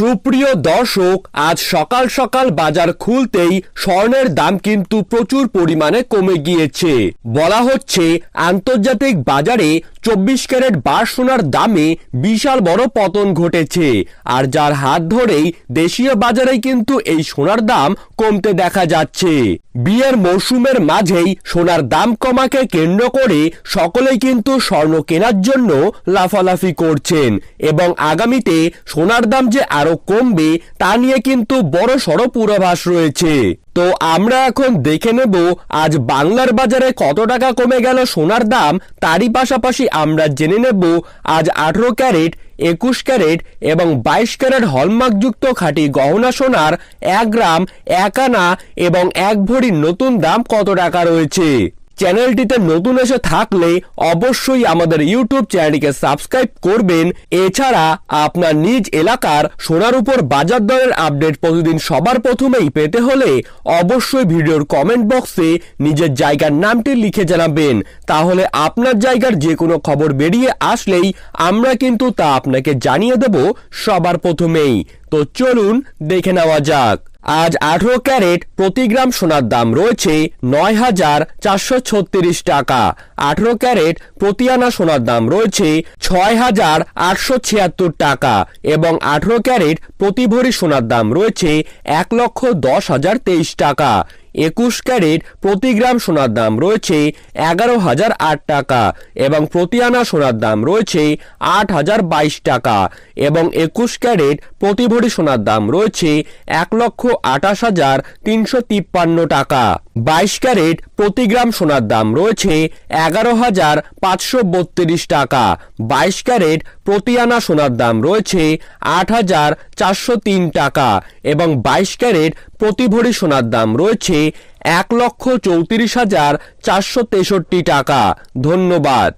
সুপ্রিয় দর্শক, আজ সকাল সকাল বাজার খুলতেই স্বর্ণের দাম কিন্তু প্রচুর পরিমাণে কমে গিয়েছে। বলা হচ্ছে, আন্তর্জাতিক বাজারে চব্বিশ ক্যারেট বার সোনার দামে বিশাল বড় পতন ঘটেছে। আর যার হাত ধরেই দেশীয় বাজারে কিন্তু এই সোনার দাম কমতে দেখা যাচ্ছে। বিয়ের মৌসুমের মাঝেই সোনার দাম কমাকে কেন্দ্র করে সকলেই কিন্তু স্বর্ণ কেনার জন্য লাফালাফি করছেন। এবং আগামীতে সোনার দাম যে আরও কমবে, তা নিয়ে কিন্তু বড় সড় পূর্বাভাস রয়েছে। তো আমরা এখন দেখে নেব, আজ বাংলার বাজারে কত টাকা কমে গেল সোনার দাম, তারই পাশাপাশি আমরা জেনে নেব, আজ আঠেরো ক্যারেট, একুশ ক্যারেট এবং বাইশ ক্যারেট হলমার্কযুক্ত খাঁটি গহনা সোনার এক গ্রাম, এক আনা এবং এক ভরির নতুন দাম কত টাকা রয়েছে? চ্যানেলটিতে নতুন এসে থাকলে অবশ্যই আমাদের ইউটিউব চ্যানেলটিকে সাবস্ক্রাইব করবেন। এছাড়া আপনার নিজ এলাকার সোনার উপর বাজার দরের আপডেট প্রতিদিন সবার প্রথমেই পেতে হলে অবশ্যই ভিডিওর কমেন্ট বক্সে নিজের জায়গার নামটি লিখে জানাবেন। তাহলে আপনার জায়গার যে কোনো খবর বেরিয়ে আসলেই আমরা কিন্তু তা আপনাকে জানিয়ে দেব সবার প্রথমেই। তো চলুন দেখে নেওয়া যাক। আজ আঠারো ক্যারেট প্রতি গ্রাম সোনার দাম রয়েছে নয় হাজার চারশো ছত্রিশ টাকা। আঠারো ক্যারেট প্রতি আনা সোনার দাম রয়েছে ছয় হাজার আটশো ছিয়াত্তর টাকা এবং আঠারো ক্যারেট প্রতি ভরি সোনার দাম রয়েছে এক লক্ষ দশ হাজার তেইশ টাকা। একুশ ক্যারেট প্রতি গ্রাম সোনার দাম রয়েছে এগারো হাজার আট টাকা এবং প্রতি আনা সোনার দাম রয়েছে আট হাজার বাইশ টাকা এবং একুশ ক্যারেট প্রতি ভরি সোনার দাম রয়েছে এক লক্ষ আঠাশ হাজার তিনশো তিপ্পান্ন টাকা। বাইশ ক্যারেট প্রতি গ্রাম সোনার দাম রয়েছে এগারো হাজার পাঁচশো বত্রিশ টাকা। বাইশ ক্যারেট প্রতি আনা সোনার দাম রয়েছে আট হাজার চারশো তিন টাকা এবং বাইশ ক্যারেট প্রতি ভরি সোনার দাম রয়েছে এক লক্ষ চৌত্রিশ হাজার চারশো তেষট্টি টাকা। ধন্যবাদ।